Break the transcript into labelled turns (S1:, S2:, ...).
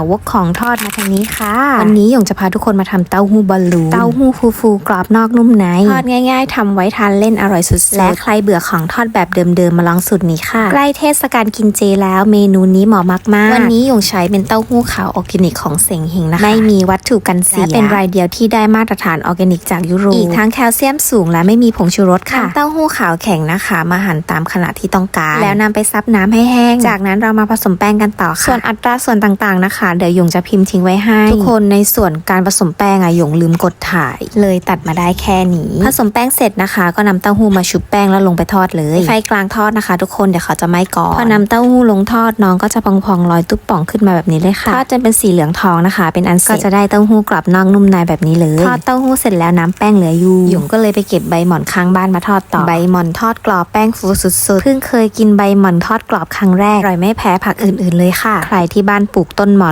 S1: าวกของทอดมาทางนี้ค่ะ วันนี้หยงจะพาทุกคนมาทำเต้าหู้บอลลูน เต้าหู้ฟูฟูๆกรอบนอกนุ่มใน ทอดง่าย ๆทำไว้ทานเล่นอร่อยสุดๆ และใครเบื่อของทอดแบบเดิมๆ มาลองสูตรนี้ค่ะ ใกล้เทศกาลกินเจแล้วเมนูนี้เหมาะมากๆ วันนี้หยงใช้เป็นเต้าหู้ขาวออร์แกนิกของเสงเฮงนะคะ ไม่มีวัตถุกันเสียและเป็นรายเดียวที่ได้มาตรฐานออร์แกนิกจากยุโรป อีกทั้งแคลเซียมสูงและไม่มีผงชูรสค่ะนำเต้าหู้ขาวแข็งนะคะ มาหั่นตามขนาดที่ต้องการ แล้วนำไปซับน้ำให้แห้ง จากนั้นเรามาผสมแป้งกันต่อค่ะ ส่วนอัตราส่วนต่างๆนะคะเดี๋ยวหยงจะพิมพ์ทิ้งไว้ให้ ทุกคนในส่วนการผสมแป้งอะหยงลืมกดถ่าย เลยตัดมาได้แค่นี้ ผสมแป้งเสร็จนะคะ ก็นำเต้าหู้มาชุบแป้งแล้วลงไปทอดเลย ไฟกลางทอดนะคะ ทุกคนเดี๋ยวเขาจะไหม้ก่อนพอนำเต้าหู้ลงทอดน้องก็จะพองๆลอยตุ๊บป่องขึ้นมาแบบนี้เลยค่ะทอดจนเป็นสีเหลืองทองนะคะ เป็นอันเสร็จก็จะได้เต้าหู้กรอบนอกนุ่มในแบบนี้เลยทอดเต้าหู้เสร็จแล้วน้ำแป้งเหลืออยู่หยงก็เลยไปเก็บใบหม่อนข้างบ้านมาทอดต่อใบหม่อนทอดกรอบแป้งฟูสุดๆเพิ่งเคยกินใบหม่อนทอดกรอบครั้งแรกอร่อยไม่แพ้ผักอื่นๆเลยค่ะ ใครที่บ้านปลูกต้นหม่อน